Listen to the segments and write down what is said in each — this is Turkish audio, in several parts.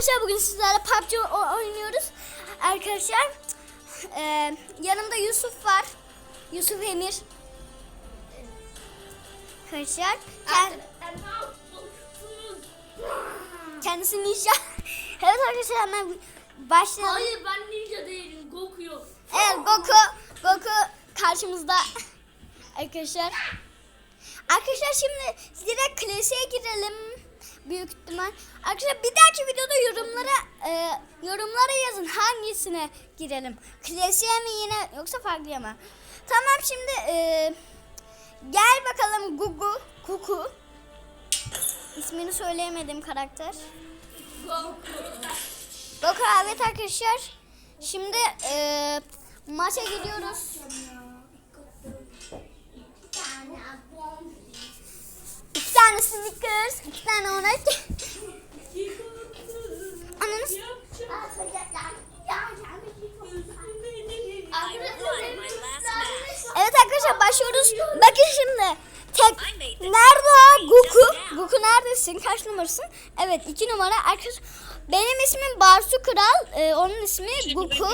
arkadaşlar bugün sizlerle PUBG oynuyoruz. Arkadaşlar e, yanımda Yusuf var. Yusuf Emir. Arkadaşlar kend, kendisi ninja. evet arkadaşlar hemen başlayalım. Hayır ben ninja değilim. Goku yok. Evet Goku, Goku karşımızda. Arkadaşlar. Arkadaşlar şimdi direkt klasiğe girelim. Büyük ihtimal. Arkadaşlar bir dahaki videoda yorumlara e, yorumlara yazın hangisine girelim. Klasiğe mi yine yoksa farklıya mı? Tamam şimdi e, gel bakalım Gugu, Kuku. İsmini söyleyemedim karakter. Goku. Goku evet arkadaşlar. Şimdi e, maça gidiyoruz. İki tane Snickers, iki tane Onet. Ananız. Evet arkadaşlar başlıyoruz. Bakın şimdi. Tek nerede o? Goku. Goku neredesin? Kaç numarasın? Evet iki numara. Arkadaşlar benim ismim Barsu Kral. Ee, onun ismi Goku.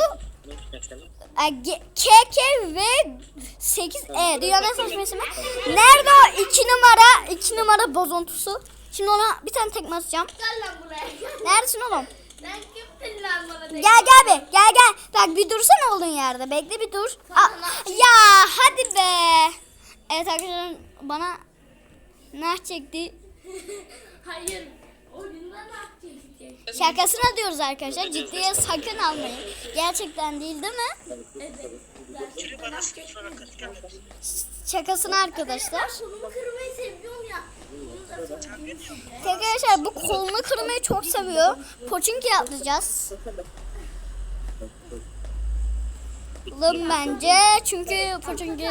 KK ve 8 E dünyanın saçma ismi. Nerede o 2 numara 2 numara bozuntusu? Şimdi ona bir tane tekme atacağım. Gel lan buraya. Neredesin oğlum? Ben kimsin lan bana Gel gel be gel gel. Bak bir dursana olduğun yerde. Bekle bir dur. Aa, ya hadi be. Evet bana nah çekti. Hayır. Oyunda ne yapacak? Şakasına diyoruz arkadaşlar. Ciddiye sakın almayın. Gerçekten değil değil mi? Şakasına arkadaşlar. Kolumu kırmayı seviyorum ya. Bunu da söyleyeyim. Arkadaşlar bu kolunu kırmayı çok seviyor. Poçinki atlayacağız. Oğlum bence çünkü Poçinki...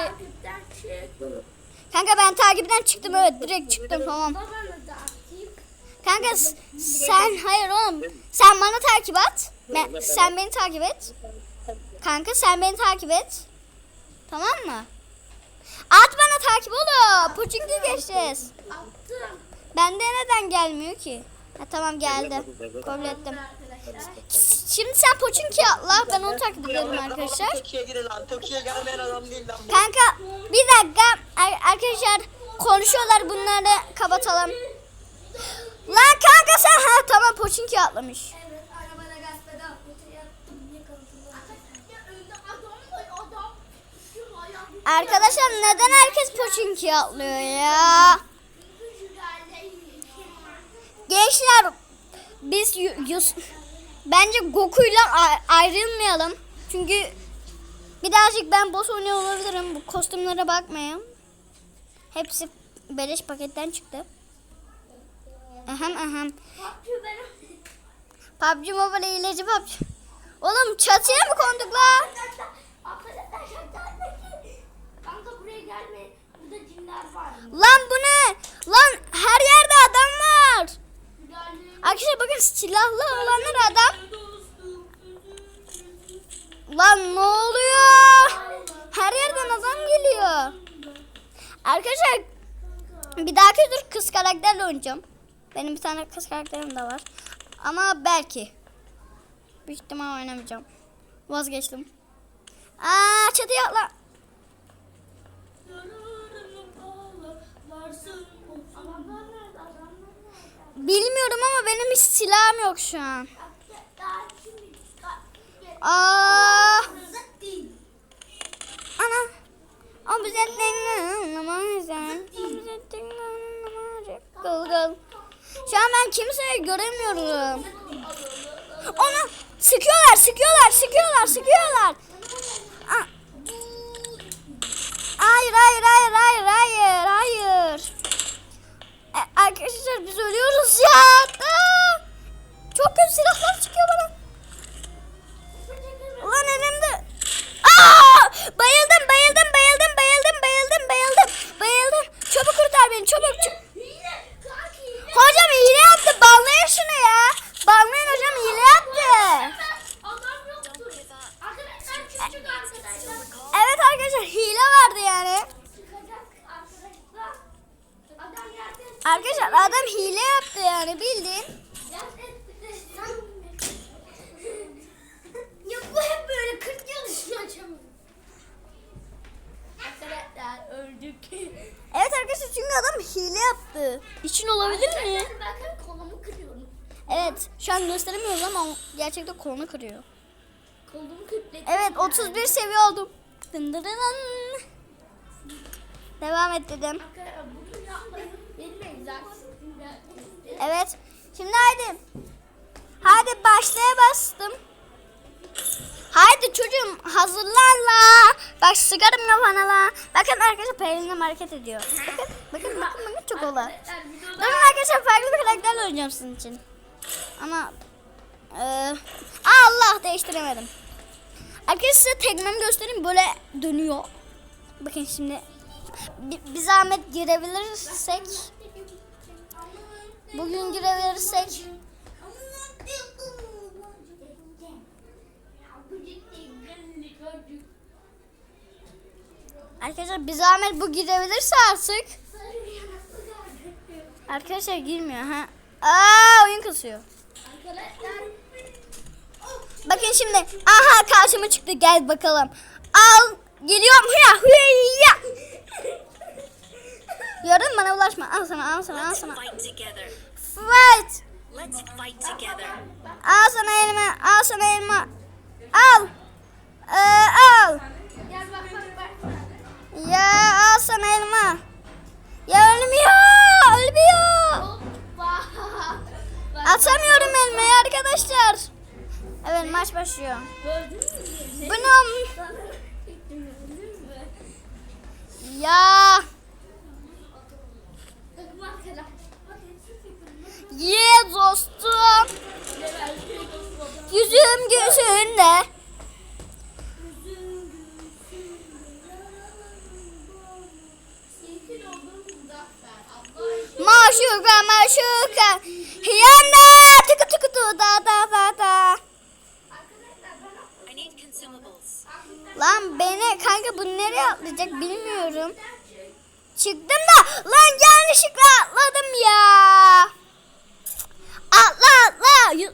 Kanka ben takipten çıktım evet direkt çıktım tamam. Kanka sen hayır oğlum. Sen bana takip at. Ben, sen beni takip et. Kanka sen beni takip et. Tamam mı? At bana takip oğlum. Poçinki geçeceğiz. Bende neden gelmiyor ki? Ha, tamam geldi. Kabul ettim. Şimdi sen Poçinki atla. Ben onu takip ederim arkadaşlar. Kanka bir dakika arkadaşlar konuşuyorlar bunları kapatalım. Lan kanka sen ha tamam Poçinki atlamış. Arkadaşlar neden herkes Poçinki atlıyor ya? Gençler biz Yu- Yus- bence Goku'yla ayrılmayalım. Çünkü birazcık ben boss oynuyor olabilirim. Bu kostümlere bakmayın. Hepsi beleş paketten çıktı. Ahem ahem. PUBG Mobile hileci PUBG. Oğlum çatıya mı konduk la? Kanka buraya gelme. Burada cinler var. Lan bu ne? Lan her yerde adam var. Arkadaşlar bakın silahlı olanlar adam. Lan ne oluyor? Her yerden adam geliyor. Arkadaşlar bir dahaki dur kız karakterle oynayacağım. Benim bir tane kız karakterim de var. Ama belki. Büyük ihtimal oynamayacağım. Vazgeçtim. Aa çatıya atla. Bilmiyorum ama benim hiç silahım yok şu an. Aa. zıt değil. Ana. O bize dinlemezsen. Gıl gıl. Şu an ben kimseyi göremiyorum. Ona sıkıyorlar, sıkıyorlar, sıkıyorlar, sıkıyorlar. Aa. Hayır, hayır, hayır, hayır, hayır, hayır. E, arkadaşlar biz ölüyoruz ya. Arkadaşlar adam hile yaptı yani bildin. ya bu hep böyle 40 yıl üstünü. Arkadaşlar öldük. Evet arkadaşlar çünkü adam hile yaptı. İçin olabilir mi? Bakın kolumu kırıyorum. Evet şu an gösteremiyoruz ama gerçekten kolunu kırıyor. Kolumu kırıkledim. Evet 31 seviye oldum. Dındırın. Devam et dedim. Arkadaşlar bunu yapmayın. Evet. Şimdi haydi. Hadi başlaya bastım. Haydi çocuğum hazırlan la. Bak sıkarım kafana la. Bakın arkadaşlar Pelin'im hareket ediyor. Bakın bakın bakın çok videoda Durun arkadaşlar farklı bir karakterle oynayacağım sizin için. Ama eee Allah değiştiremedim. Arkadaşlar size tekmemi göstereyim böyle dönüyor. Bakın şimdi bir, bir zahmet girebilirsek bugün girebilirsek arkadaşlar bir zahmet bu girebilirse artık arkadaşlar girmiyor ha. Aa oyun kasıyor. Bakın şimdi. Aha karşıma çıktı. Gel bakalım. Al. Geliyorum. Hıya hıya. Mü? bana ulaşma. Al sana al sana al sana. fight. Let's fight together. Al sana elma. Al sana elma. Al. Ee, al. Ya al sana elma. Ya ölmüyor. Ölmüyor. Atamıyorum elmayı arkadaşlar. Evet maç başlıyor. Gördün mü? Ya. Bakın arkadaşlar. Bakın şu fikrimde. Ye dostum. Yüzüm gözünde. Maşuka maşuka. Hiyana tıkı tıkı tu da da da da. Lan beni kanka bu nereye atlayacak bilmiyorum. Çıktım da lan yanlışlıkla atladım ya. Atla atla.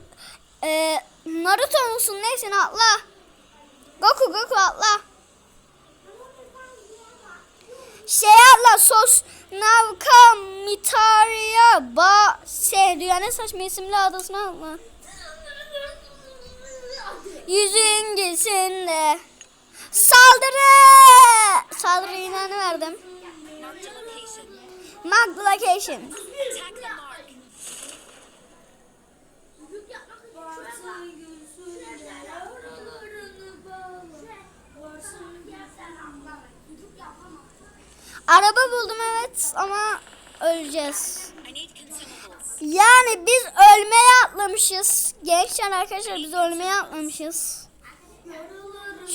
Ee, Naruto musun neyse atla. Goku Goku atla. Şey atla sos Navka Mitaria Ba şey dünyanın saçma isimli adasına atla. Yüzün gitsin de. Saldırı! Saldırı ilanı verdim. A location. Araba buldum evet ama öleceğiz. Yani biz ölmeye atlamışız. Gençler arkadaşlar biz ölmeye atlamışız.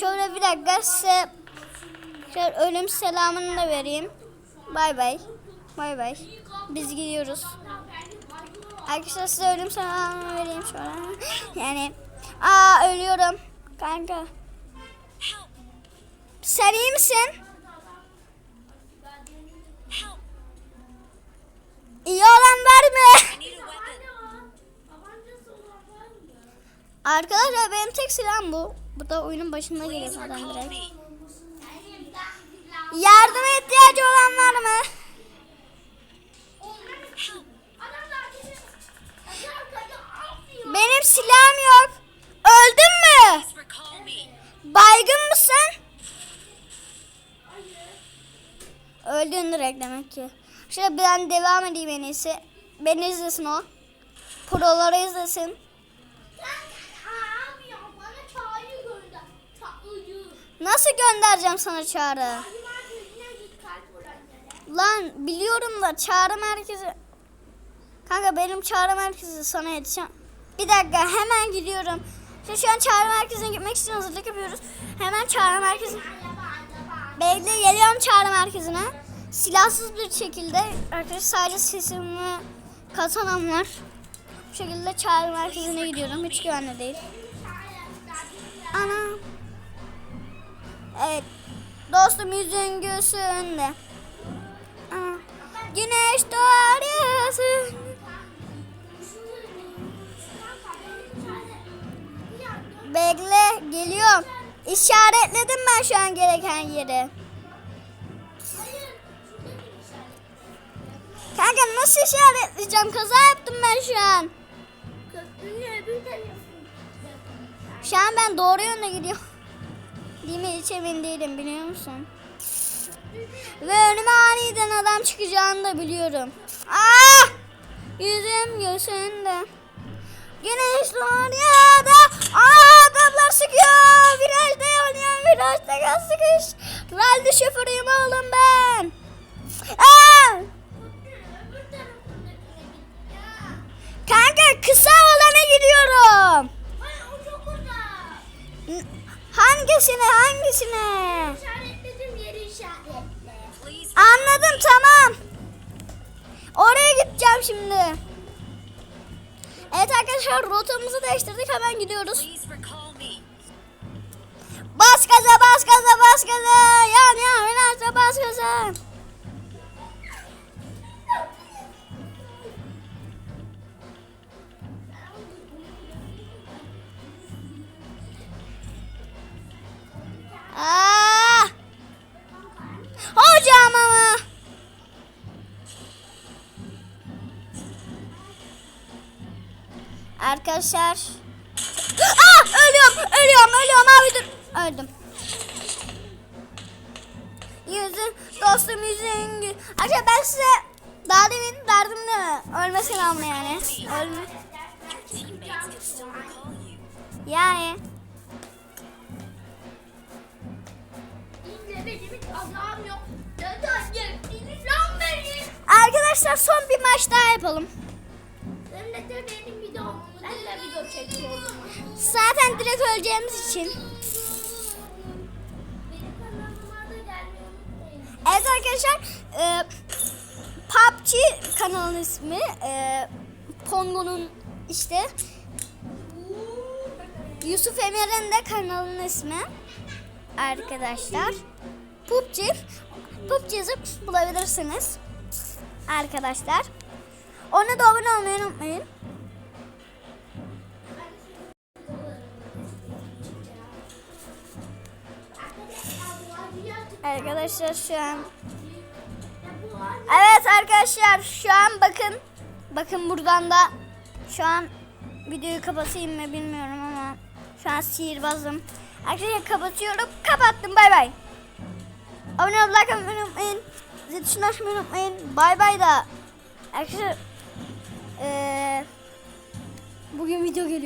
Şöyle bir dakika size şöyle ölüm selamını da vereyim. Bay bay. Bay bay. Biz gidiyoruz. Arkadaşlar size ölüm selamını vereyim şöyle. Yani aa ölüyorum. Kanka. Sen iyi misin? İyi olan var mı? Arkadaşlar benim tek silahım bu. Bu da oyunun başında geliyor recall direkt. Yardıma ihtiyacı olan var mı? Ki. Şöyle ben devam edeyim en iyisi. Beni izlesin o. Proları izlesin. Nasıl göndereceğim sana çağrı? Lan biliyorum da çağrı merkezi... Kanka benim çağrı merkezi sana yetişeceğim. Bir dakika hemen gidiyorum. Şimdi şu an çağrı merkezine gitmek için hazırlık yapıyoruz. Hemen çağrı merkezi... Bekle geliyorum çağrı merkezine. Silahsız bir şekilde arkadaş sadece sesimi katanan var. Bu şekilde çağrı merkezine gidiyorum. Hiç güvenli değil. Ana. Evet. Dostum yüzün göğsünde. Aa, Güneş doğar yazın. Bekle geliyorum. İşaretledim ben şu an gereken yeri. Nasıl işaretleyeceğim? Kaza yaptım ben şu an. Şu an ben doğru yönde gidiyorum. Değil mi? Hiç emin değilim biliyor musun? Ve önüme aniden adam çıkacağını da biliyorum. Ah! Yüzüm göğsünde. Güneş ya da Aa, adamlar sıkıyor. Virajda oynayan virajda gaz sıkış. Ralde şoförüyüm oğlum ben. Aa! Kanka kısa olana gidiyorum. Ay o çok uzak. Hangisine hangisine? İşaretledim yeri işaretle. Anladım tamam. Oraya gideceğim şimdi. Evet arkadaşlar rotamızı değiştirdik hemen gidiyoruz. Bas gaza bas gaza bas gaza. Yan yan virajda bas gaza. Arkadaşlar. Ah! Ölüyorum, ölüyorum, ölüyorum abi dur. Öldüm. Yüzün, dostum yüzün. gü- Arkadaşlar ben size daha demin derdim de ölme selamını yani. Ölme. Yani. Arkadaşlar son bir maç daha yapalım. Zaten direkt öleceğimiz için. Evet arkadaşlar e, PUBG kanalın ismi e, Pongo'nun işte Yusuf Emir'in de kanalın ismi arkadaşlar. PUBG PUBG yazıp bulabilirsiniz arkadaşlar. Ona da abone olmayı unutmayın arkadaşlar şu an Evet arkadaşlar şu an bakın. Bakın buradan da şu an videoyu kapatayım mı bilmiyorum ama şu an sihirbazım. Arkadaşlar kapatıyorum. Kapattım. Bay bay. Abone olmayı, like atmayı unutmayın. Zil tuşunu açmayı unutmayın. Bay bay da. Arkadaşlar eee, bugün video geliyor.